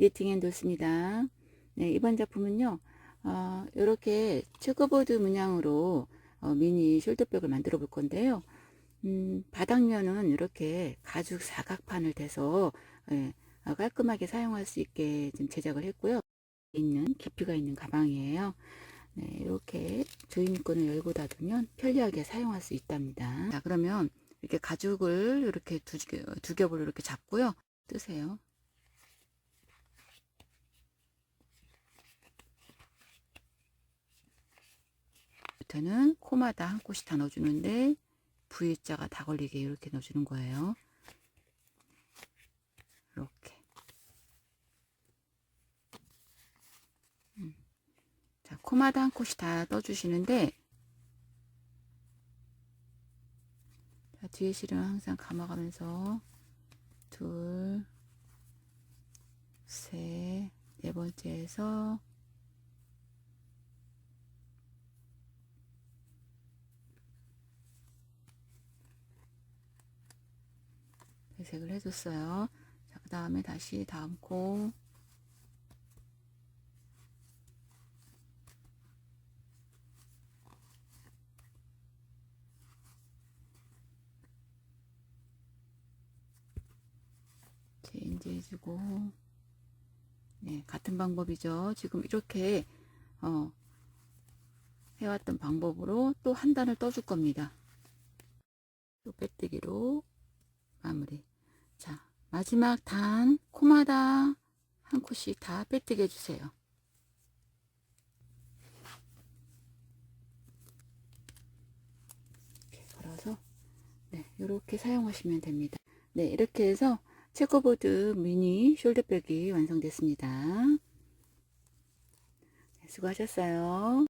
니팅 앤도스입니다. 네, 이번 작품은요, 어, 이렇게 체커보드 문양으로 어, 미니 숄더백을 만들어 볼 건데요. 음, 바닥면은 이렇게 가죽 사각판을 대서 예, 어, 깔끔하게 사용할 수 있게 좀 제작을 했고요. 있는 깊이가 있는 가방이에요. 네, 이렇게 조이니끈을 열고 닫으면 편리하게 사용할 수 있답니다. 자, 그러면 이렇게 가죽을 이렇게 두, 겹- 두 겹을 이렇게 잡고요. 뜨세요. 밑에는 코마다 한 콧이 다 넣어주는데 V자가 다 걸리게 이렇게 넣어주는 거예요. 이렇게. 음. 자, 코마다 한 콧이 다 떠주시는데 자, 뒤에 실은 항상 감아가면서 둘, 셋, 네 번째에서 배색을 해줬어요. 자, 그 다음에 다시 다음 코 체인지 해주고 네, 같은 방법이죠. 지금 이렇게 어, 해왔던 방법으로 또 한 단을 떠줄 겁니다. 또 빼뜨기로 마무리. 자, 마지막 단 코마다 한 콧씩 다 빼뜨게 해주세요. 이렇게 걸어서 네, 이렇게 사용하시면 됩니다. 네, 이렇게 해서 체커보드 미니 숄더백이 완성됐습니다. 네, 수고하셨어요.